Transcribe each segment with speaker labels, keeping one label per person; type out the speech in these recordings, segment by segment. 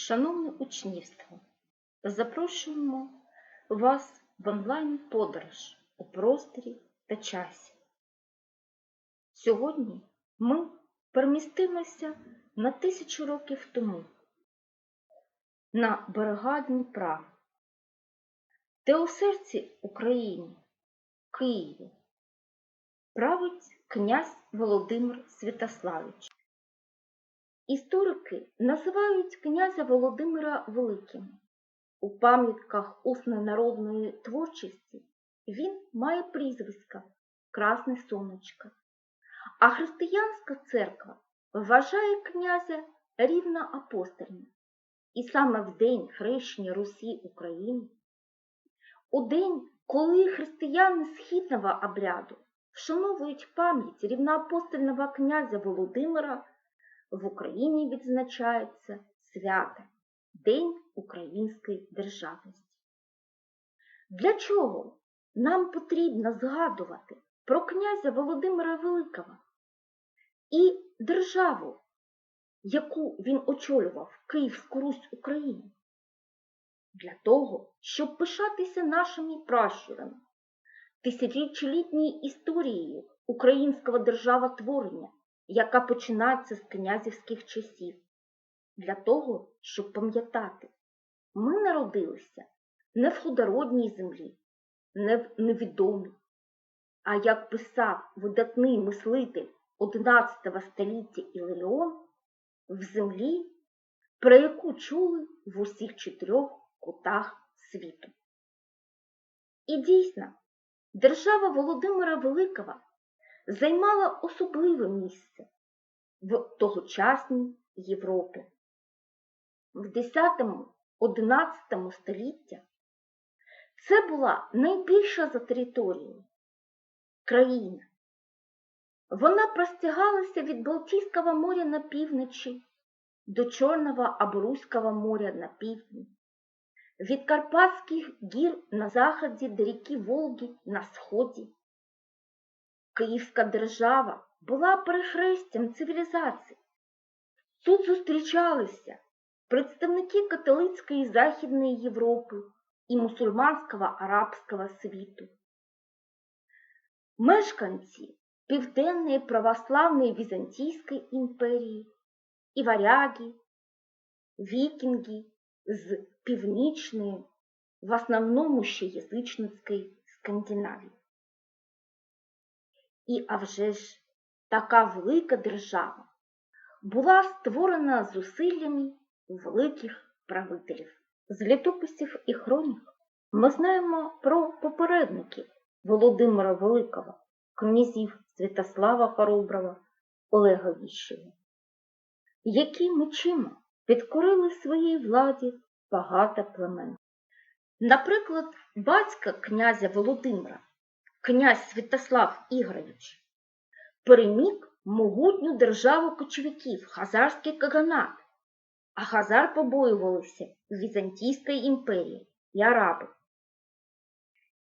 Speaker 1: Шановне учнівство, запрошуємо вас в онлайн-подорож у просторі та часі. Сьогодні ми перемістимося на тисячу років тому на берега Дніпра, де у серці України, Києві, править князь Володимир Святославич. Історики називають князя Володимира Великим. У пам'ятках усної народної творчості він має прізвиська Красне Сонечко, а християнська церква вважає князя рівноапостольним. І саме в день хрещення Русі України, у день, коли християни східного обряду вшановують пам'ять рівноапостольного князя Володимира, в Україні відзначається свято День української державності. Для чого нам потрібно згадувати про князя Володимира Великого і державу, яку він очолював Київську Русь України? Для того, щоб пишатися нашими пращурами, тисячолітньою історією українського державотворення, яка починається з князівських часів, для того, щоб пам'ятати, ми народилися не в худородній землі, не в невідомій, а як писав видатний мислитель XI століття Іларіон, в землі, про яку чули в усіх чотирьох кутах світу. І дійсно, держава Володимира Великого займала особливе місце в тогочасній Європі. В X-XI століття це була найбільша за територією країна. Вона простягалася від Балтійського моря на півночі до Чорного або Руського моря на півдні, від Карпатських гір на заході до ріки Волги на сході. Київська держава була перехрестям цивілізації. Тут зустрічалися представники католицької Західної Європи і мусульманського арабського світу. Мешканці Південної православної Візантійської імперії і варяги, вікінги з північної, в основному ще язичницької Скандинавії. І а вже ж така велика держава була створена зусиллями великих правителів. З літописів і хронік ми знаємо про попередників Володимира Великого, князів Святослава Хороброва, Олега Віщева, які мечима підкорили своїй владі багато племен. Наприклад, батька князя Володимира князь Святослав Ігорович переміг могутню державу кочовиків, хазарський каганат, а хазар побоювалися Візантійської імперії і араби.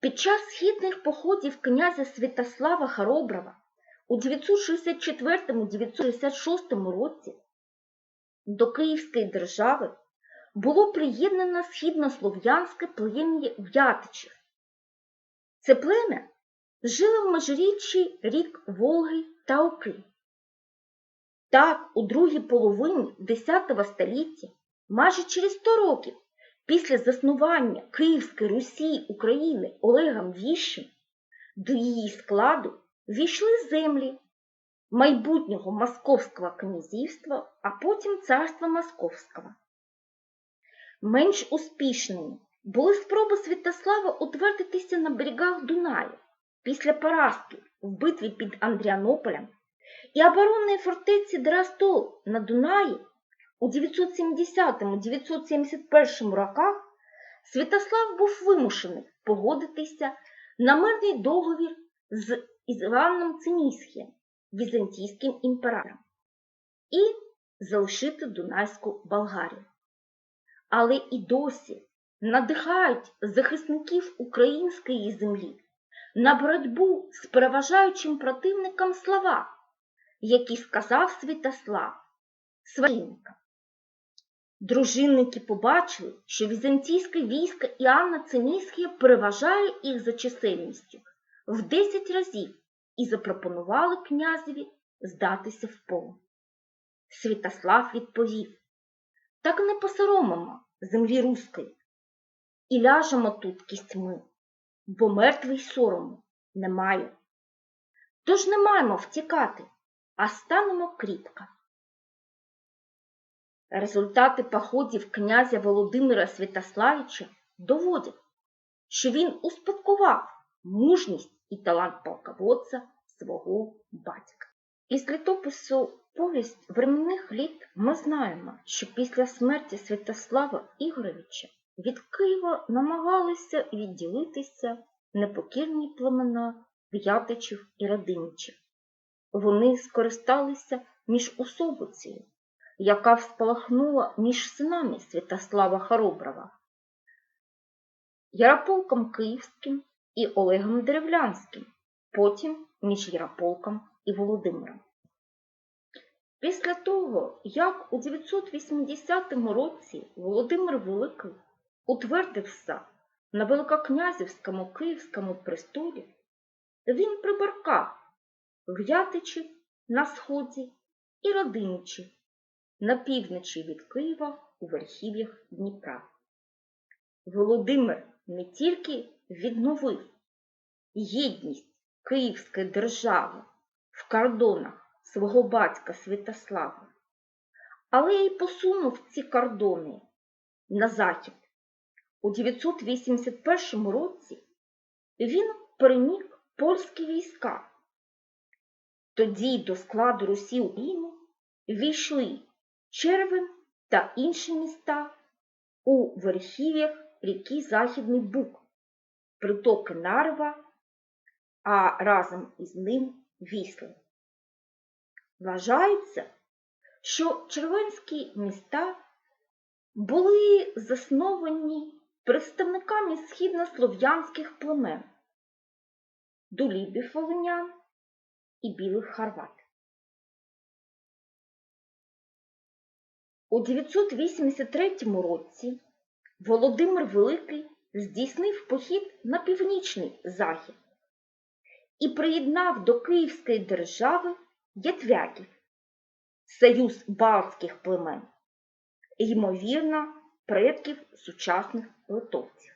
Speaker 1: Під час східних походів князя Святослава Хороброва у 964-966 році до Київської держави було приєднано східнослов'янське плем'я В'ятичів. Це плем'я жило в межиріччі рік Волги та Оки. Так, у другій половині X століття, майже через 100 років після заснування Київської Русі України Олегом Віщим, до її складу війшли землі майбутнього Московського князівства, а потім царства Московського. Менш успішними були спроби Святослава утвердитися на берегах Дунаю після поразки в битві під Андріанополем і оборонної фортеці Дерастол на Дунаї у 970-971 роках Святослав був вимушений погодитися на мирний договір з Іваном Цинісхієм, візантійським імператором, і залишити Дунайську Болгарію. Але і досі надихають захисників української землі на боротьбу з переважаючим противником слова, які сказав Святослав своїнка. Дружинники побачили, що візантійське військо Іоанна Цимісхія переважає їх за чисельністю в 10 разів і запропонували князеві здатися в полон. Святослав відповів так не посоромимо землі руської і ляжемо тут кістьми, бо мертвий сорому немає. Тож не маємо втікати, а станемо кріпко. Результати походів князя Володимира Святославича доводять, що він успадкував мужність і талант полководця свого батька. Із літопису повість временних літ ми знаємо, що після смерті Святослава Ігоровича від Києва намагалися відділитися непокірні племена В'ятичів і Радимичів. Вони скористалися між особицею, яка вспалахнула між синами Святослава Хороброва, Ярополком Київським і Олегом Деревлянським, потім між Ярополком і Володимиром. Після того, як у 980 році Володимир Великий утвердився на Великокнязівському Київському престолі, він прибаркав В'ятичі на сході і Родиничі на півночі від Києва у верхів'ях Дніпра. Володимир не тільки відновив єдність Київської держави в кордонах свого батька Святослава, але й посунув ці кордони на захід. У 981 році він переміг польські війська. Тоді до складу Русі України війшли Червень та інші міста у верхів'ях ріки Західний Буг, притоки Нарва, а разом із ним Вісли. Вважається, що червенські міста були засновані представниками східнослов'янських племен дулібів волинян і білих хорват. У 983 році Володимир Великий здійснив похід на північний захід і приєднав до Київської держави Ятвяків, союз балтських племен, ймовірно, предків сучасних литовців.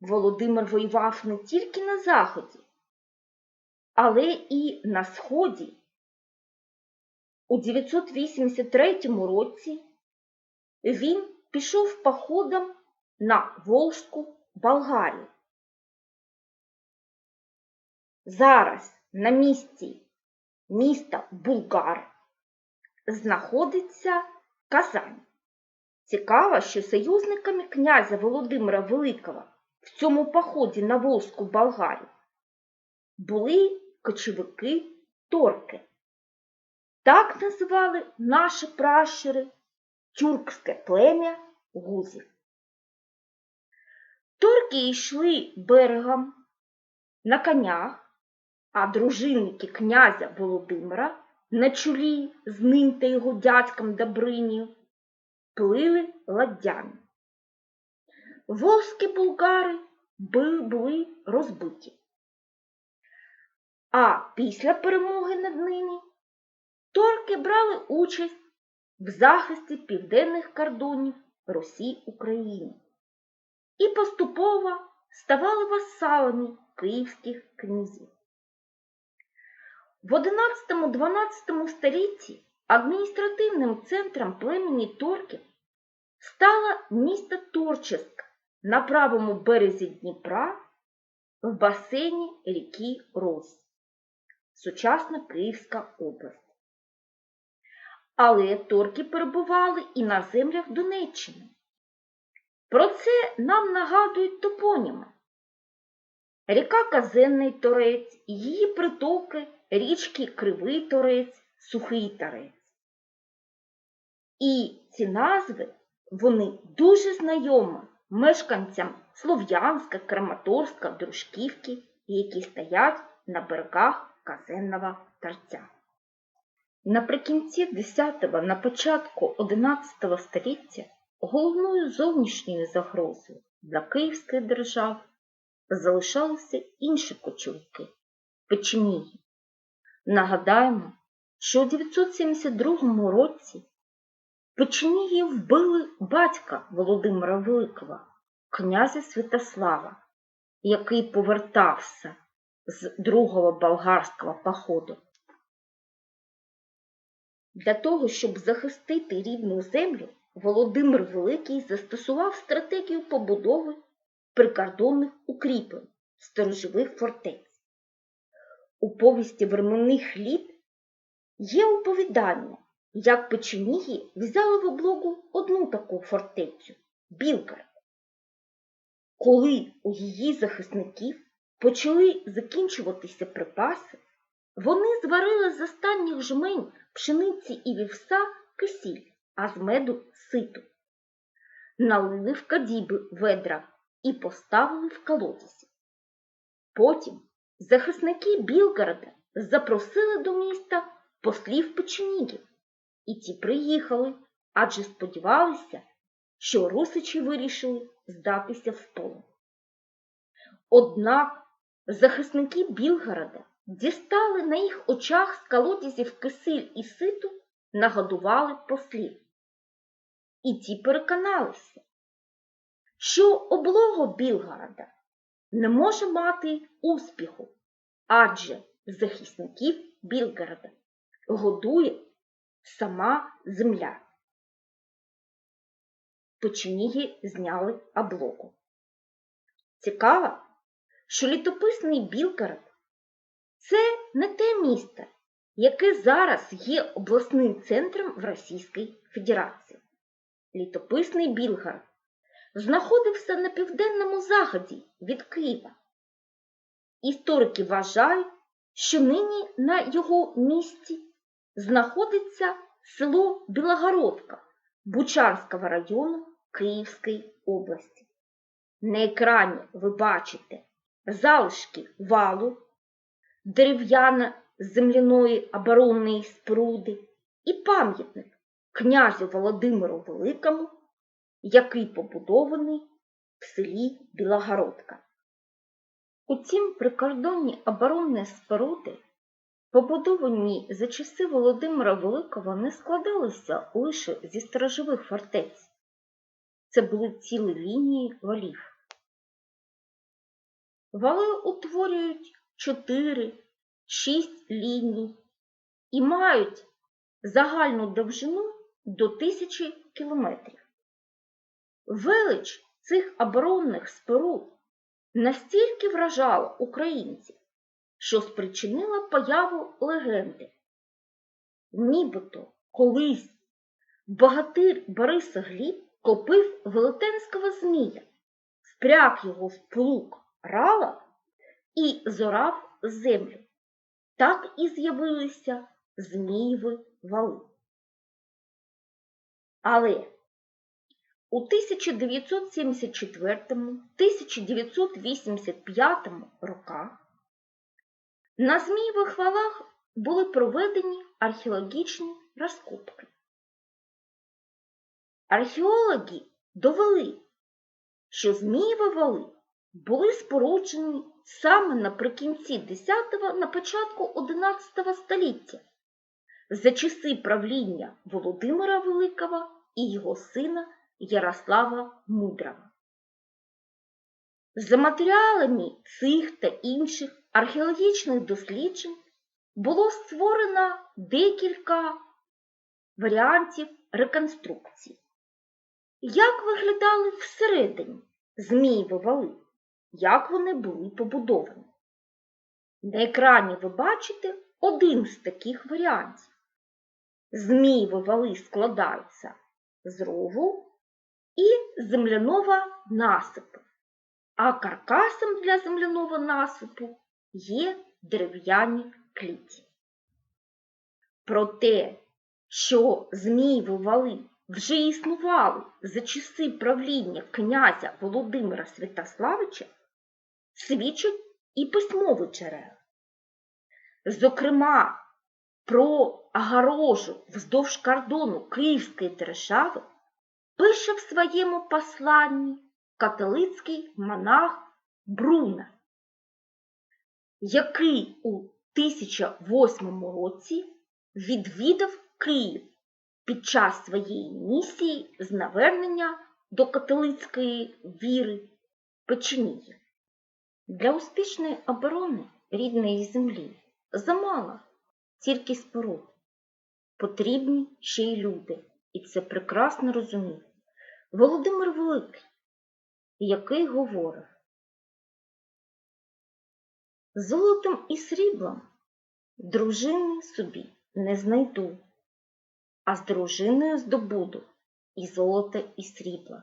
Speaker 1: Володимир воював не тільки на заході, але і на сході. У 983 році він пішов походом на Волжську Болгарію. Зараз на місці міста Булгар знаходиться Казань. Цікаво, що союзниками князя Володимира Великого в цьому поході на Волзьку Болгарію були кочовики торки. Так називали наші пращури тюркське плем'я гузів. Торки йшли берегом на конях, а дружинники князя Володимира на чолі з ним та його дядьком Добринію плили ладдями. Волзькі булгари були розбиті. А після перемоги над ними торки брали участь в захисті південних кордонів Росії України і поступово ставали васалами київських князів. В 11-12 столітті адміністративним центром племені торків стало місто Торческ на правому березі Дніпра в басейні ріки Рос, сучасна Київська область. Але торки перебували і на землях Донеччини. Про це нам нагадують топоніми. Ріка Казенний Торець, її притоки річки Кривий Торець, Сухий Торець. І ці назви вони дуже знайомі мешканцям Слов'янська, Краматорська, Дружківки, які стоять на берегах Казенного Торця. Наприкінці X, на початку XI століття головною зовнішньою загрозою для Київської держави залишалися інші кочовики – печеніги. Нагадаємо, що у 972 році печеніги вбили батька Володимира Великого, князя Святослава, який повертався з другого болгарського походу. Для того, щоб захистити рідну землю, Володимир Великий застосував стратегію побудови прикордонних укріплень сторожових фортець. У повісті временних літ є оповідання, як печеніги взяли в облогу одну таку фортецю Білгород. Коли у її захисників почали закінчуватися припаси, вони зварили з останніх жмень пшениці і вівса кисіль, а з меду ситу. Налили в кадіби ведра і поставили в колодязі. Потім захисники Білгорода запросили до міста послів печенігів, і ті приїхали, адже сподівалися, що русичі вирішили здатися в полон. Однак захисники Білгорода дістали на їх очах з колодязів кисиль і ситу, нагодували послів. І ті переконалися, що облога Білгорода не може мати успіху, адже захисників Білгорода годує сама земля. Печеніги зняли облогу. Цікаво, що літописний Білгород це не те місто, яке зараз є обласним центром в Російській Федерації. Літописний Білгород знаходився на південному заході від Києва. Історики вважають, що нині на його місці знаходиться село Білогородка Бучанського району Київської області. На екрані ви бачите залишки валу, дерев'яно-земляної оборонної споруди і пам'ятник князю Володимиру Великому, який побудований в селі Білогородка. Утім, прикордонні оборонні споруди, побудовані за часи Володимира Великого, не складалися лише зі сторожових фортець. Це були цілі лінії валів. Вали утворюють 4-6 ліній і мають загальну довжину до тисячі кілометрів. Велич цих оборонних споруд настільки вражала українців, що спричинила появу легенди. Нібито колись богатир Борис Гліб копив велетенського змія, впряг його в плуг рала і зорав землю. Так і з'явилися Змієві вали. Але у 1974-1985 роках на Змієвих валах були проведені археологічні розкопки. Археологи довели, що Змієві вали були споруджені саме наприкінці X на початку XI століття за часи правління Володимира Великого і його сина Ярослава Мудрого. За матеріалами цих та інших археологічних досліджень було створено декілька варіантів реконструкції. Як виглядали всередині Змієві вали? Як вони були побудовані? На екрані ви бачите один з таких варіантів. Змієві вали складаються з рову і земляного насипу, а каркасом для земляного насипу є дерев'яні кліті. Про те, що Змієві вали вже існували за часи правління князя Володимира Святославича, свідчать і письмові джерела. Зокрема, про огорожу вздовж кордону Київської держави пише в своєму посланні католицький монах Бруна, який у 1008 році відвідав Київ під час своєї місії з навернення до католицької віри Печеніги. Для успішної оборони рідної землі замало тільки споруд. Потрібні ще й люди, і це прекрасно розумів. Володимир Великий, який говорив Золотом і сріблом дружини собі не знайду, а з дружиною здобуду і золота, і срібла.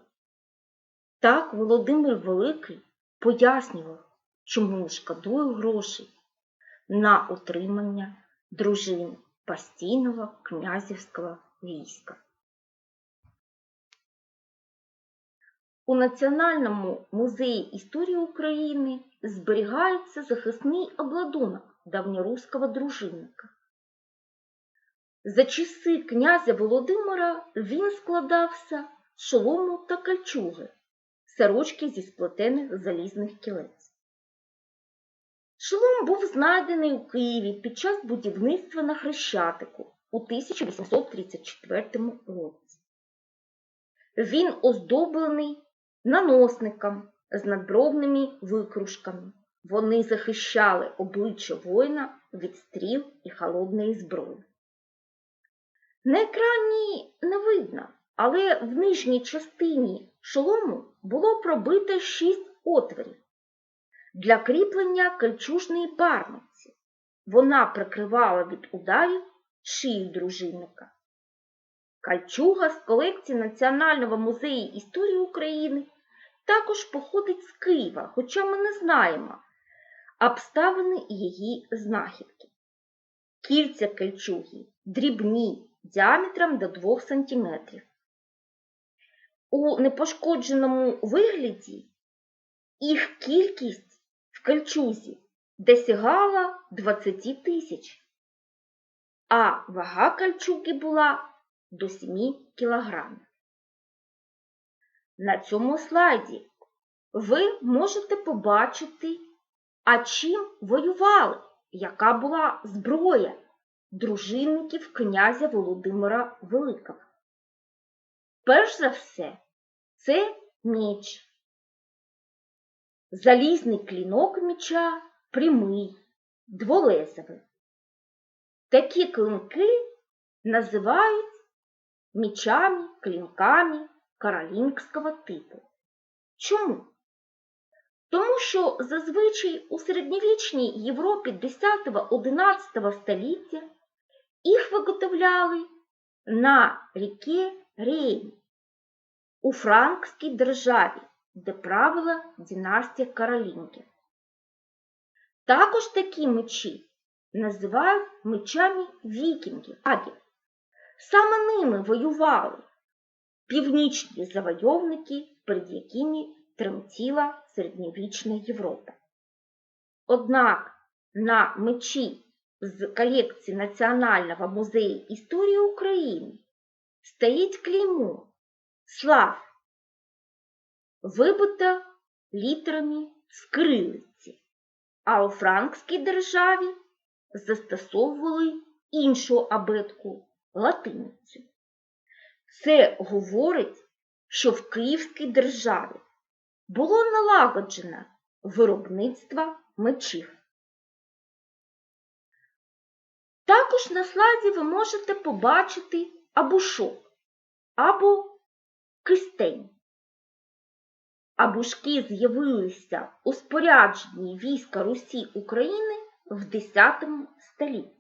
Speaker 1: Так Володимир Великий пояснював, чому не шкодує грошей на утримання дружини постійного князівського війська. У Національному музеї історії України зберігається захисний обладунок давньоруського дружинника. За часи князя Володимира він складався з шолому та кольчуги, сорочки зі сплетених залізних кілець. Шолом був знайдений у Києві під час будівництва на Хрещатику у 1834 році. Він оздоблений наносником з надбровними викрушками. Вони захищали обличчя воїна від стріл і холодної зброї. На екрані не видно, але в нижній частині шолому було пробито шість отворів для кріплення кольчужної барниці. Вона прикривала від ударів шию дружинника. Кольчуга з колекції Національного музею історії України також походить з Києва, хоча ми не знаємо обставини її знахідки. Кільця кольчуги дрібні діаметром до 2 см. У непошкодженому вигляді їх кількість в кольчузі досягала 20 тисяч, а вага кольчуги була до 7 кілограмів. На цьому слайді ви можете побачити, а чим воювали, яка була зброя дружинників князя Володимира Великого. Перш за все, це меч. Залізний клінок меча прямий, дволезовий. Такі клинки називають мечами, клінками каролінгського типу. Чому? Тому що зазвичай у середньовічній Європі 10-11 століття їх виготовляли на ріки Рейн у Франкській державі, де правила династія Каролінгів. Також такі мечі називають мечами вікінгів. Саме ними воювали північні завойовники, перед якими тремтіла середньовічна Європа. Однак на мечі з колекції Національного музею історії України стоїть клеймо слав, вибито літерами з кирилиці, а у Франкській державі застосовували іншу абетку латиницю. Це говорить, що в Київській державі було налагоджено виробництво мечів. Також на слайді ви можете побачити абушок або кистень. Абушки з'явилися у спорядженні війська Русі України в X столітті.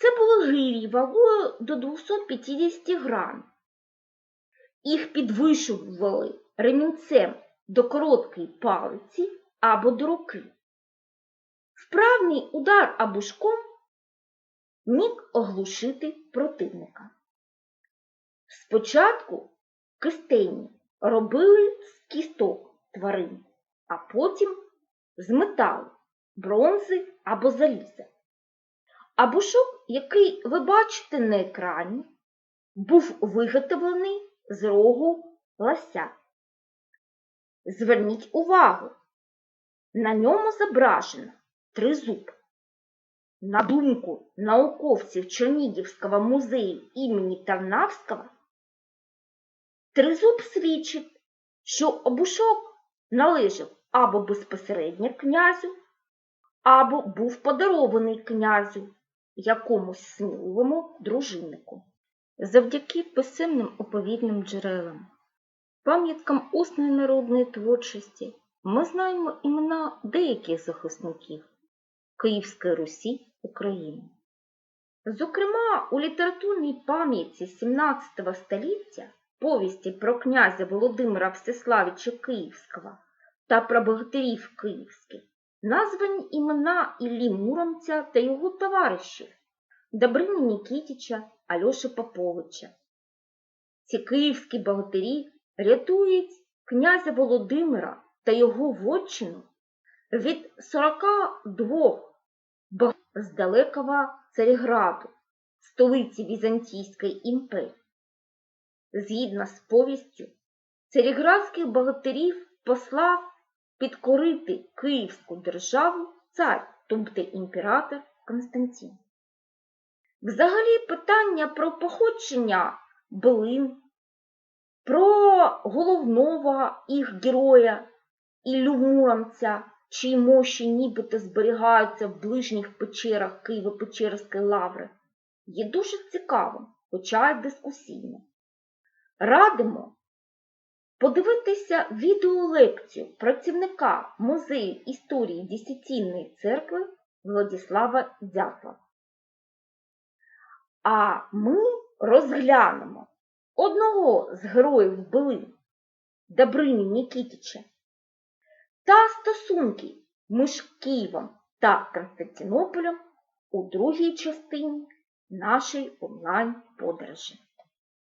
Speaker 1: Це були гирі вагою до 250 грам. Їх підвищували ремінцем до короткої палиці або до руки. Вправний удар абушком міг оглушити противника. Спочатку кистені робили з кісток тварин, а потім з металу, бронзи або заліза. Абушок який ви бачите на екрані, був виготовлений з рогу лося. Зверніть увагу, на ньому зображено тризуб. На думку науковців Чернігівського музею імені Тарнавського, тризуб свідчить, що обушок належав або безпосередньо князю, або був подарований князю якомусь сміливому дружиннику. Завдяки писемним оповідним джерелам, пам'яткам усної народної творчості ми знаємо імена деяких захисників Київської Русі України. Зокрема, у літературній пам'ятці XVII століття повісті про князя Володимира Всеславича Київського та про богатирів київських названі імена Іллі Муромця та його товаришів Добрини Нікітіча, Альоши Поповича. Ці київські богатирі рятують князя Володимира та його вотчину від 42 бог з далекого Царіграду, столиці Візантійської імперії. Згідно з повістю, царіградських богатирів послав підкорити Київську державу цар, тобто імператор Константин. Взагалі питання про походження Белин, про головного їх героя Іллю Муромця, чиї мощі нібито зберігаються в ближніх печерах Києво-Печерської лаври, є дуже цікавим, хоча й дискусійним. Радимо подивитися відеолекцію працівника Музею історії Десятинної церкви Владислава Дятлова. А ми розглянемо одного з героїв Белин Добрині Нікітіча та стосунки між Києвом та Константинополем у другій частині нашої онлайн-подорожі.